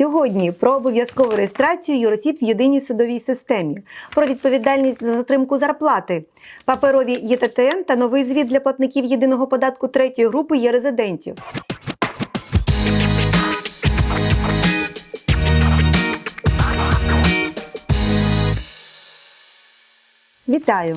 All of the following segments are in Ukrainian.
Сьогодні про обов'язкову реєстрацію юросіб в єдиній судовій системі, про відповідальність за затримку зарплати, паперові ЄТТН та новий звіт для платників єдиного податку третьої групи є резидентів. Вітаю!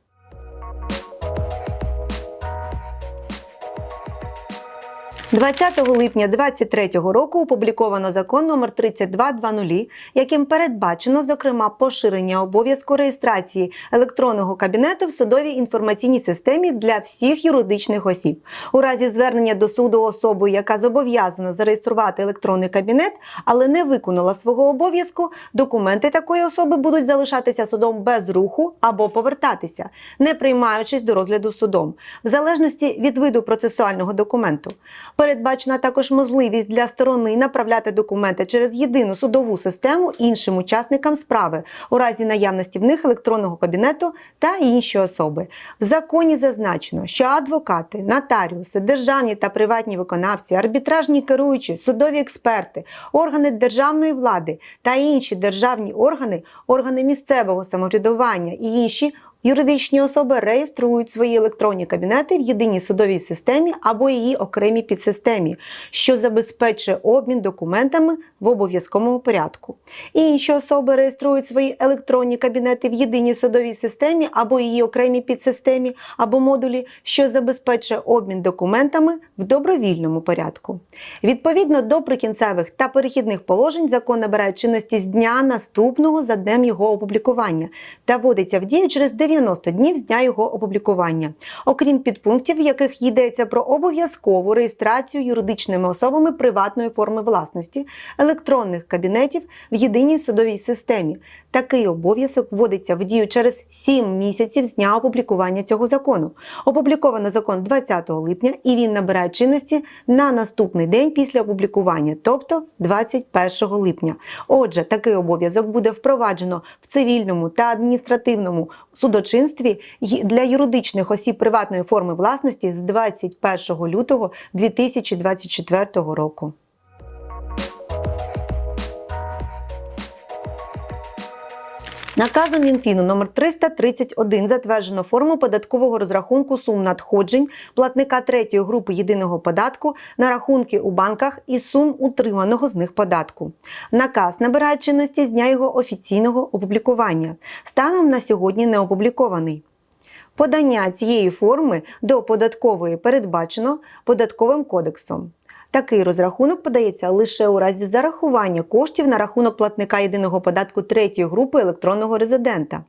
20 липня 2023 року опубліковано закон номер 3220, яким передбачено, зокрема, поширення обов'язку реєстрації електронного кабінету в судовій інформаційній системі для всіх юридичних осіб. У разі звернення до суду особою, яка зобов'язана зареєструвати електронний кабінет, але не виконала свого обов'язку, документи такої особи будуть залишатися судом без руху або повертатися, не приймаючись до розгляду судом, в залежності від виду процесуального документу. Передбачена також можливість для сторони направляти документи через єдину судову систему іншим учасникам справи у разі наявності в них електронного кабінету та інші особи. В законі зазначено, що адвокати, нотаріуси, державні та приватні виконавці, арбітражні керуючі, судові експерти, органи державної влади та інші державні органи, органи місцевого самоврядування і інші Юридичні особи реєструють свої електронні кабінети в єдиній судовій системі або її окремій підсистемі, що забезпечує обмін документами в обов'язковому порядку. Інші особи реєструють свої електронні кабінети в єдиній судовій системі або її окремій підсистемі або модулі, що забезпечує обмін документами в добровільному порядку. Відповідно до прикінцевих та перехідних положень закон набирає чинності з дня наступного за днем його опублікування та вводиться в дію через 90 днів з дня його опублікування, окрім підпунктів, в яких йдеться про обов'язкову реєстрацію юридичними особами приватної форми власності електронних кабінетів в єдиній судовій системі. Такий обов'язок вводиться в дію через 7 місяців з дня опублікування цього закону. Опубліковано закон 20 липня і він набирає чинності на наступний день після опублікування, тобто 21 липня. Отже, такий обов'язок буде впроваджено в цивільному та адміністративному судочинстві для юридичних осіб приватної форми власності з 21 лютого 2024 року. Наказом Мінфіну номер 331 затверджено форму податкового розрахунку сум надходжень платника третьої групи єдиного податку на рахунки у банках і сум утриманого з них податку. Наказ набирає чинності з дня його офіційного опублікування. Станом на сьогодні не опублікований. Подання цієї форми до податкової передбачено податковим кодексом. Такий розрахунок подається лише у разі зарахування коштів на рахунок платника єдиного податку третьої групи електронного резидента.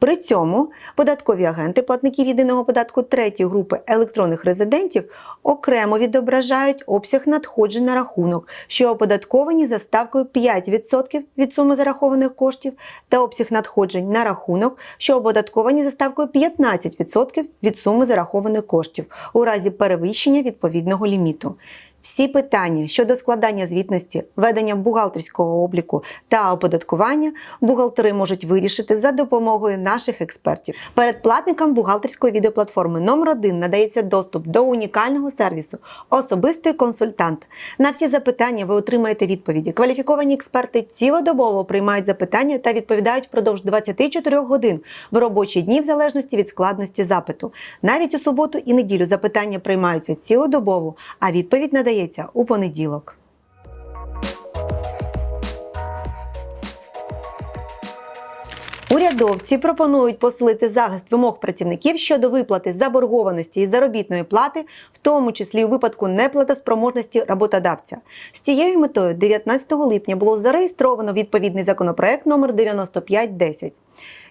При цьому податкові агенти платників єдиного податку третьої групи електронних резидентів окремо відображають обсяг надходжень на рахунок, що оподатковані за ставкою 5% від суми зарахованих коштів, та обсяг надходжень на рахунок, що оподатковані за ставкою 15% від суми зарахованих коштів у разі перевищення відповідного ліміту. Всі питання щодо складання звітності, ведення бухгалтерського обліку та оподаткування бухгалтери можуть вирішити за допомогою наших експертів. Перед платникам бухгалтерської відеоплатформи номер 1 надається доступ до унікального сервісу Особистий консультант. На всі запитання ви отримаєте відповіді. Кваліфіковані експерти цілодобово приймають запитання та відповідають впродовж 24 годин в робочі дні в залежності від складності запиту. Навіть у суботу і неділю запитання приймаються цілодобово, а відповідь надається надається у понеділок. Урядовці пропонують посилити захист вимог працівників щодо виплати заборгованості і заробітної плати, в тому числі у випадку неплатоспроможності роботодавця. З цією метою 19 липня було зареєстровано відповідний законопроект номер 9510.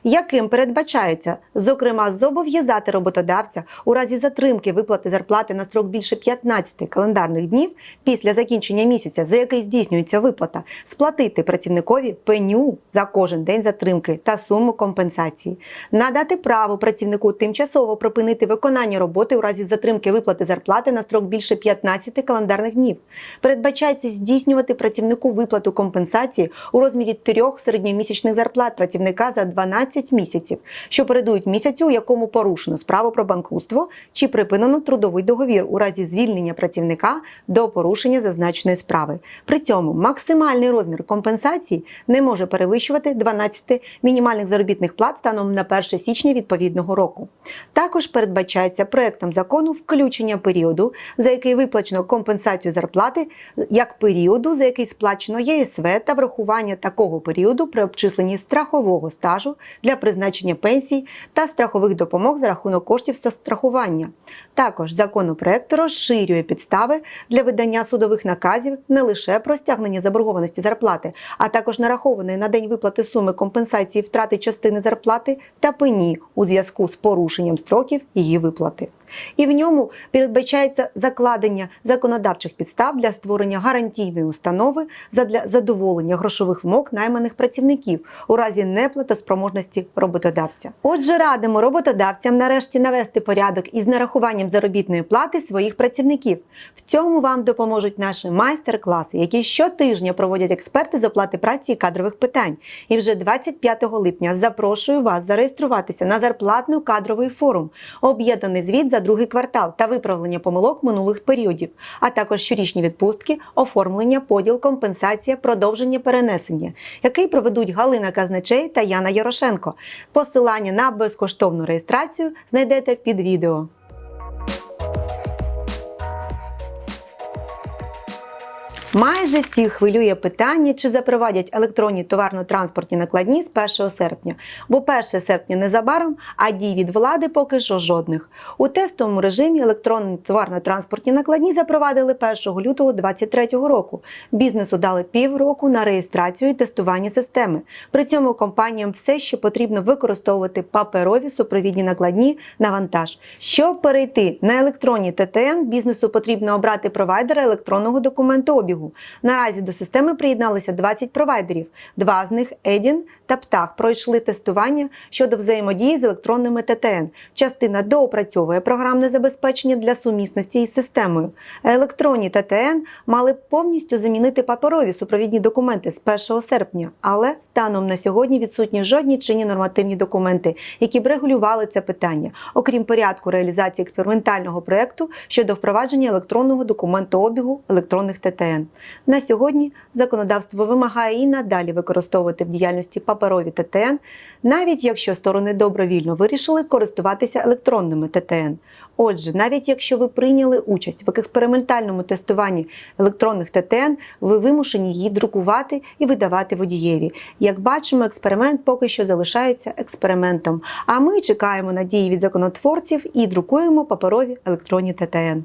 Яким передбачається, зокрема, зобов'язати роботодавця у разі затримки виплати зарплати на строк більше 15 календарних днів після закінчення місяця, за який здійснюється виплата, сплатити працівникові пеню за кожен день затримки та суму компенсації, надати право працівнику тимчасово припинити виконання роботи у разі затримки виплати зарплати на строк більше 15 календарних днів. Передбачається здійснювати працівнику виплату компенсації у розмірі трьох середньомісячних зарплат працівника за 12 місяців, що передують місяцю, у якому порушено справу про банкрутство чи припинено трудовий договір у разі звільнення працівника до порушення зазначеної справи. При цьому максимальний розмір компенсації не може перевищувати 12 мінімальних заробітних плат станом на 1 січня відповідного року. Також передбачається проектом закону включення періоду, за який виплачено компенсацію зарплати, як періоду, за який сплачено ЄСВ та врахування такого періоду при обчисленні страхового стажу для призначення пенсій та страхових допомог за рахунок коштів страхування. Також законопроект розширює підстави для видання судових наказів не лише про стягнення заборгованості зарплати, а також нарахованої на день виплати суми компенсації втрати частини зарплати та пені у зв'язку з порушенням строків її виплати. І в ньому передбачається закладення законодавчих підстав для створення гарантійної установи задля задоволення грошових вимог найманих працівників у разі неплатоспроможності роботодавця. Отже, радимо роботодавцям нарешті навести порядок із нарахуванням заробітної плати своїх працівників. В цьому вам допоможуть наші майстер-класи, які щотижня проводять експерти з оплати праці і кадрових питань. І вже 25 липня запрошую вас зареєструватися на зарплатно-кадровий форум, об'єднаний звіт за другий квартал та виправлення помилок минулих періодів, а також щорічні відпустки, оформлення, поділ, компенсація, продовження перенесення, який проведуть Галина Казначей та Яна Ярошенко. Посилання на безкоштовну реєстрацію знайдете під відео. Майже всіх хвилює питання, чи запровадять електронні товарно-транспортні накладні з 1 серпня, бо 1 серпня незабаром, а дій від влади поки що жодних. У тестовому режимі електронні товарно-транспортні накладні запровадили 1 лютого 2023 року. Бізнесу дали півроку на реєстрацію і тестування системи. При цьому компаніям все ще потрібно використовувати паперові супровідні накладні на вантаж. Щоб перейти на електронні ТТН, бізнесу потрібно обрати провайдера електронного документообігу. Наразі до системи приєдналися 20 провайдерів. Два з них Едін та Птах пройшли тестування щодо взаємодії з електронними ТТН. Частина доопрацьовує програмне забезпечення для сумісності із системою. Електронні ТТН мали повністю замінити паперові супровідні документи з 1 серпня, але станом на сьогодні відсутні жодні чинні нормативні документи, які б регулювали це питання, окрім порядку реалізації експериментального проекту щодо впровадження електронного документообігу електронних ТТН. На сьогодні законодавство вимагає і надалі використовувати в діяльності паперові ТТН, навіть якщо сторони добровільно вирішили користуватися електронними ТТН. Отже, навіть якщо ви прийняли участь в експериментальному тестуванні електронних ТТН, ви вимушені її друкувати і видавати водієві. Як бачимо, експеримент поки що залишається експериментом. А ми чекаємо надії від законотворців і друкуємо паперові електронні ТТН.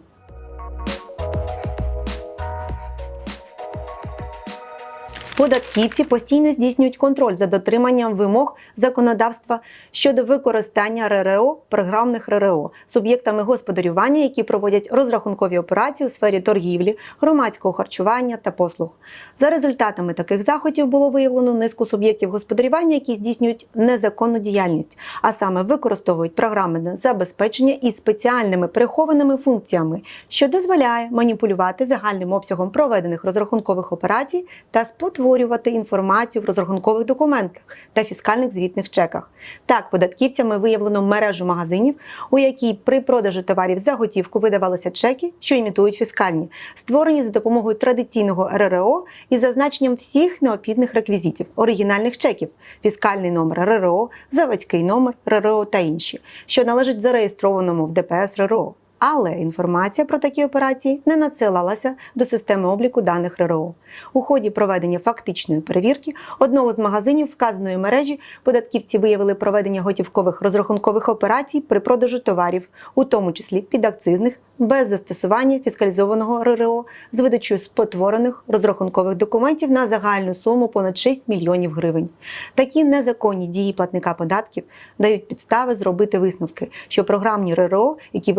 Податківці постійно здійснюють контроль за дотриманням вимог законодавства щодо використання РРО, програмних РРО, суб'єктами господарювання, які проводять розрахункові операції у сфері торгівлі, громадського харчування та послуг. За результатами таких заходів було виявлено низку суб'єктів господарювання, які здійснюють незаконну діяльність, а саме використовують програмне забезпечення із спеціальними прихованими функціями, що дозволяє маніпулювати загальним обсягом проведених розрахункових операцій та спотворювати спотворювати інформацію в розрахункових документах та фіскальних звітних чеках. Так, податківцями виявлено мережу магазинів, у якій при продажу товарів за готівку видавалися чеки, що імітують фіскальні, створені за допомогою традиційного РРО із зазначенням всіх необхідних реквізитів, оригінальних чеків, фіскальний номер РРО, заводський номер РРО та інші, що належать зареєстрованому в ДПС РРО. Але інформація про такі операції не надсилалася до системи обліку даних РРО. У ході проведення фактичної перевірки одного з магазинів вказаної мережі податківці виявили проведення готівкових розрахункових операцій при продажу товарів, у тому числі підакцизних, без застосування фіскалізованого РРО з видачею спотворених розрахункових документів на загальну суму понад 6 мільйонів гривень. Такі незаконні дії платника податків дають підстави зробити висновки, що програмні РРО, які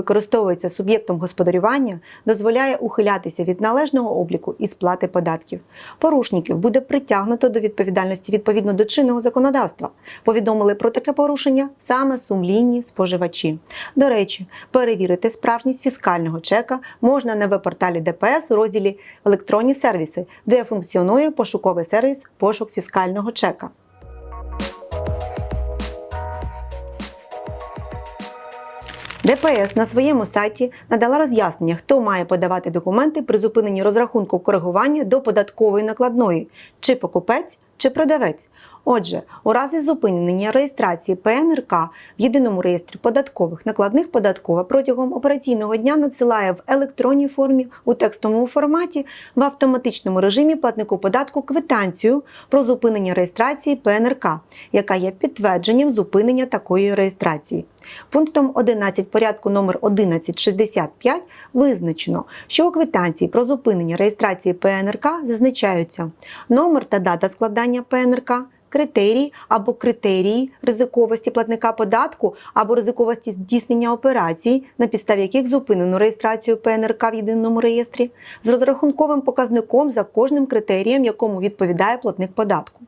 використовуються суб'єктом господарювання, дозволяє ухилятися від належного обліку і сплати податків. Порушників буде притягнуто до відповідальності відповідно до чинного законодавства. Повідомили про таке порушення саме сумлінні споживачі. До речі, перевірити справжність фіскального чека можна на веб-порталі ДПС у розділі Електронні сервіси, де функціонує пошуковий сервіс пошук фіскального чека. ДПС на своєму сайті надала роз'яснення, хто має подавати документи при зупиненні розрахунку коригування до податкової накладної, чи покупець, чи продавець. Отже, у разі зупинення реєстрації ПНРК в єдиному реєстрі податкових накладних податкова протягом операційного дня надсилає в електронній формі у текстовому форматі в автоматичному режимі платнику податку квитанцію про зупинення реєстрації ПНРК, яка є підтвердженням зупинення такої реєстрації. Пунктом 11 порядку номер 1165 визначено, що у квитанції про зупинення реєстрації ПНРК зазначаються номер та дата складання ПНРК, критерії або критерії ризиковості платника податку або ризиковості здійснення операцій, на підставі яких зупинено реєстрацію ПНРК в єдиному реєстрі, з розрахунковим показником за кожним критерієм, якому відповідає платник податку.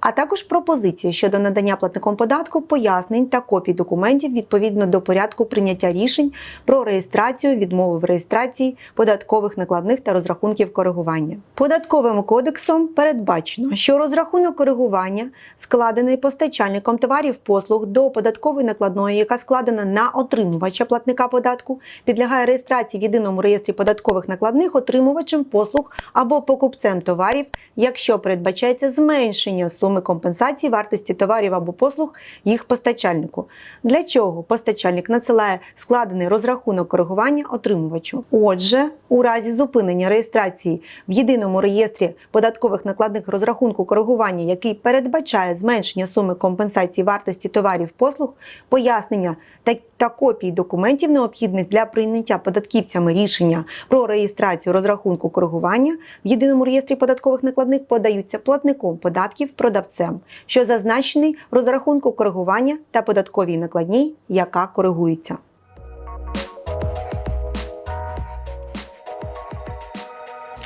А також пропозиції щодо надання платником податку пояснень та копій документів відповідно до порядку прийняття рішень про реєстрацію, відмови в реєстрації податкових накладних та розрахунків коригування. Податковим кодексом передбачено, що розрахунок коригування складений постачальником товарів послуг до податкової накладної, яка складена на отримувача платника податку, підлягає реєстрації в єдиному реєстрі податкових накладних отримувачем послуг або покупцем товарів, якщо передбачається зменшення суми компенсації вартості товарів або послуг їх постачальнику. Для чого постачальник надсилає складений розрахунок коригування отримувачу? Отже, у разі зупинення реєстрації в єдиному реєстрі податкових накладних розрахунку коригування, який передбачає зменшення суми компенсації вартості товарів послуг, пояснення та, та копії документів, необхідних для прийняття податківцями рішення про реєстрацію розрахунку коригування в єдиному реєстрі податкових накладних подаються платником податків продавцем, що зазначений в розрахунку коригування та податковій накладній, яка коригується.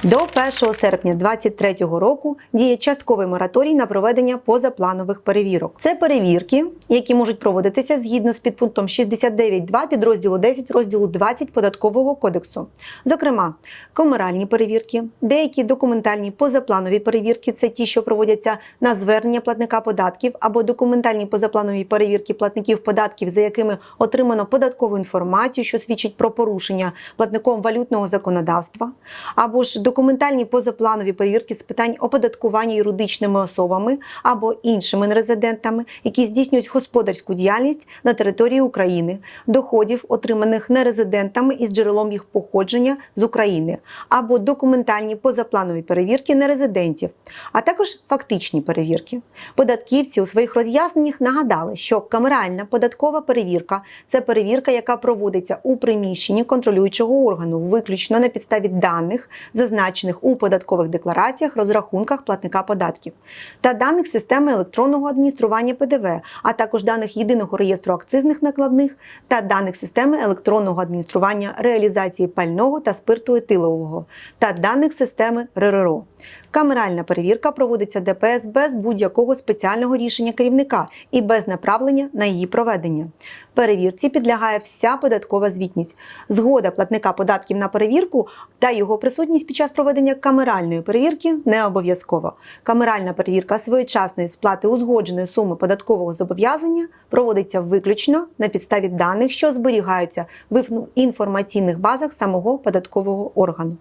До 1 серпня 2023 року діє частковий мораторій на проведення позапланових перевірок. Це перевірки, які можуть проводитися згідно з підпунктом 69.2 підрозділу 10 розділу 20 податкового кодексу. Зокрема, комеральні перевірки, деякі документальні позапланові перевірки це ті, що проводяться на звернення платника податків, або документальні позапланові перевірки платників податків, за якими отримано податкову інформацію, що свідчить про порушення платником валютного законодавства, або ж документальні позапланові перевірки з питань оподаткування юридичними особами або іншими нерезидентами, які здійснюють господарську діяльність на території України, доходів, отриманих нерезидентами із джерелом їх походження з України, або документальні позапланові перевірки нерезидентів, а також фактичні перевірки. Податківці у своїх роз'ясненнях нагадали, що камеральна податкова перевірка це перевірка, яка проводиться у приміщенні контролюючого органу, виключно на підставі даних, зазначених у податкових деклараціях, розрахунках платника податків та даних системи електронного адміністрування ПДВ, а також даних єдиного реєстру акцизних накладних та даних системи електронного адміністрування реалізації пального та спирту етилового та даних системи РРО. Камеральна перевірка проводиться ДПС без будь-якого спеціального рішення керівника і без направлення на її проведення. Перевірці підлягає вся податкова звітність. Згода платника податків на перевірку та його присутність під час проведення камеральної перевірки не обов'язково. Камеральна перевірка своєчасної сплати узгодженої суми податкового зобов'язання проводиться виключно на підставі даних, що зберігаються в інформаційних базах самого податкового органу.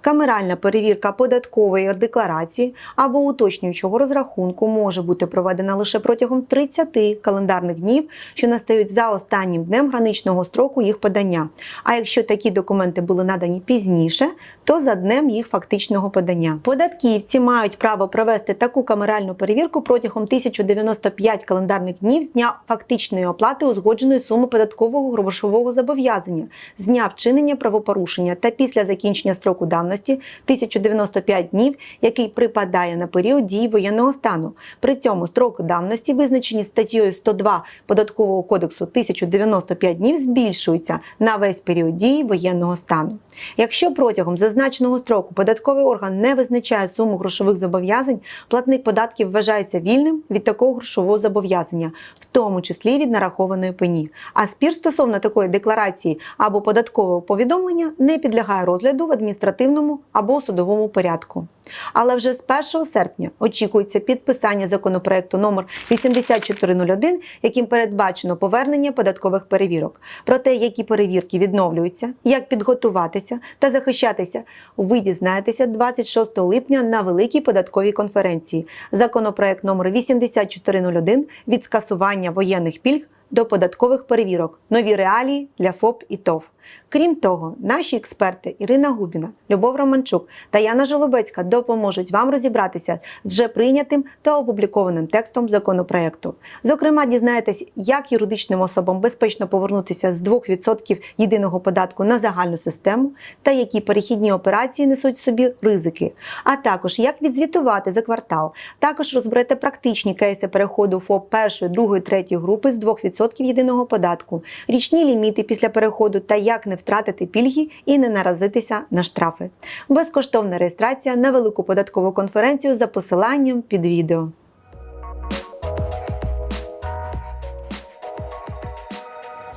Камеральна перевірка податкової декларації або уточнюючого розрахунку може бути проведена лише протягом 30 календарних днів, що настають за останнім днем граничного строку їх подання. А якщо такі документи були надані пізніше, то за днем їх фактичного подання. Податківці мають право провести таку камеральну перевірку протягом 1095 календарних днів з дня фактичної оплати узгодженої суми податкового грошового зобов'язання, з дня вчинення правопорушення та після закінчення строку давності 1095 днів, який припадає на період дії воєнного стану. При цьому строки давності, визначені статтею 102 Податкового кодексу 1095 днів, збільшуються на весь період дії воєнного стану. Якщо протягом зазначеного строку податковий орган не визначає суму грошових зобов'язань, платник податків вважається вільним від такого грошового зобов'язання, в тому числі від нарахованої пені. А спір стосовно такої декларації або податкового повідомлення не підлягає розгляду в адміністративному або судовому порядку. Але вже з 1 серпня очікується підписання законопроекту номер 8401, яким передбачено повернення податкових перевірок. Про те, які перевірки відновлюються, як підготуватися та захищатися, ви дізнаєтеся 26 липня на великій податковій конференції. Законопроект номер 8401 від скасування воєнних пільг до податкових перевірок, нові реалії для ФОП і ТОВ. Крім того, наші експерти Ірина Губіна, Любов Романчук та Яна Жолобецька допоможуть вам розібратися з вже прийнятим та опублікованим текстом законопроекту. Зокрема, дізнаєтесь, як юридичним особам безпечно повернутися з 2% єдиного податку на загальну систему та які перехідні операції несуть собі ризики, а також як відзвітувати за квартал. Також розберете практичні кейси переходу ФОП першої, другої, третьої групи з 2% єдиного податку, річні ліміти після переходу та як не втратити пільги і не наразитися на штрафи. Безкоштовна реєстрація на велику податкову конференцію за посиланням під відео. –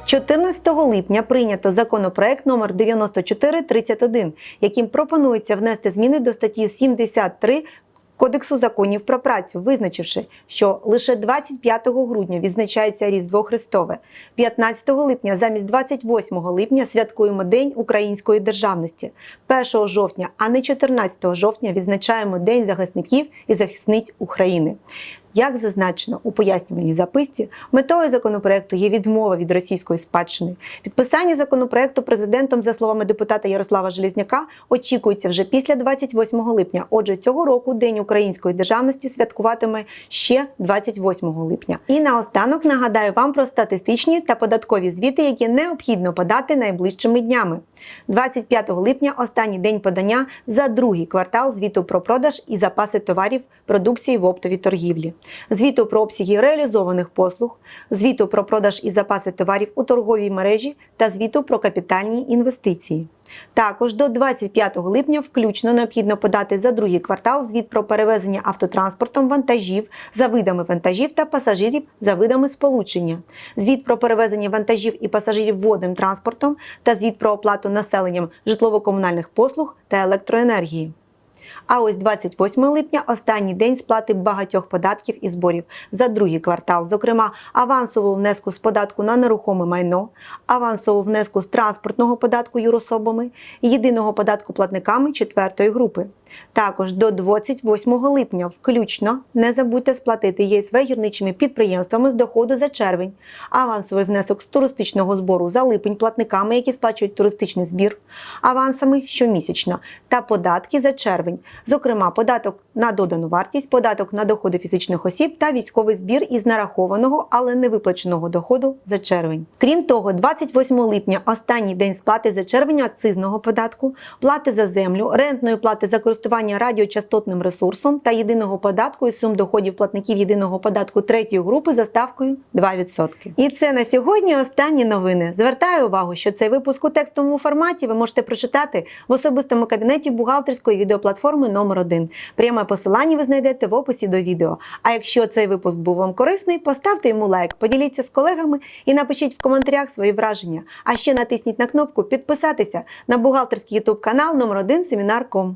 14 липня прийнято законопроект номер 9431, яким пропонується внести зміни до статті 73 Кодексу законів про працю, визначивши, що лише 25 грудня відзначається Різдво Христове, 15 липня замість 28 липня святкуємо День української державності, 1 жовтня, а не 14 жовтня відзначаємо День захисників і захисниць України. Як зазначено у пояснювальній записці, метою законопроекту є відмова від російської спадщини. Підписання законопроекту президентом, за словами депутата Ярослава Железняка, очікується вже після 28 липня. Отже, цього року День української державності святкуватиме ще 28 липня. І наостанок нагадаю вам про статистичні та податкові звіти, які необхідно подати найближчими днями. 25 липня останній день подання за другий квартал звіту про продаж і запаси товарів продукції в оптовій торгівлі звіту про обсяги реалізованих послуг, звіту про продаж і запаси товарів у торговій мережі та звіту про капітальні інвестиції. Також до 25 липня включно необхідно подати за другий квартал звіт про перевезення автотранспортом вантажів за видами вантажів та пасажирів за видами сполучення, звіт про перевезення вантажів і пасажирів водним транспортом та звіт про оплату населенням житлово-комунальних послуг та електроенергії. А ось 28 липня останній день сплати багатьох податків і зборів за другий квартал, зокрема авансового внеску з податку на нерухоме майно, авансового внеску з транспортного податку юрособами, єдиного податку платниками четвертої групи. Також до 28 липня включно не забудьте сплатити ЄСВ гірничими підприємствами з доходу за червень, авансовий внесок з туристичного збору за липень платниками, які сплачують туристичний збір, авансами щомісячно. Та податки за червень, зокрема податок на додану вартість, податок на доходи фізичних осіб та військовий збір із нарахованого, але не виплаченого доходу за червень. Крім того, 28 липня останній день сплати за червень акцизного податку, плати за землю, рентної плати за користування радіочастотним ресурсом та єдиного податку із сум доходів платників єдиного податку третьої групи за ставкою 2%. І це на сьогодні останні новини. Звертаю увагу, що цей випуск у текстовому форматі ви можете прочитати в особистому кабінеті бухгалтерської відеоплатформи номер 1 Пряме посилання ви знайдете в описі до відео. А якщо цей випуск був вам корисний, поставте йому лайк, поділіться з колегами і напишіть в коментарях свої враження. А ще натисніть на кнопку підписатися на бухгалтерський ютуб канал номер 1 Семінар.ком.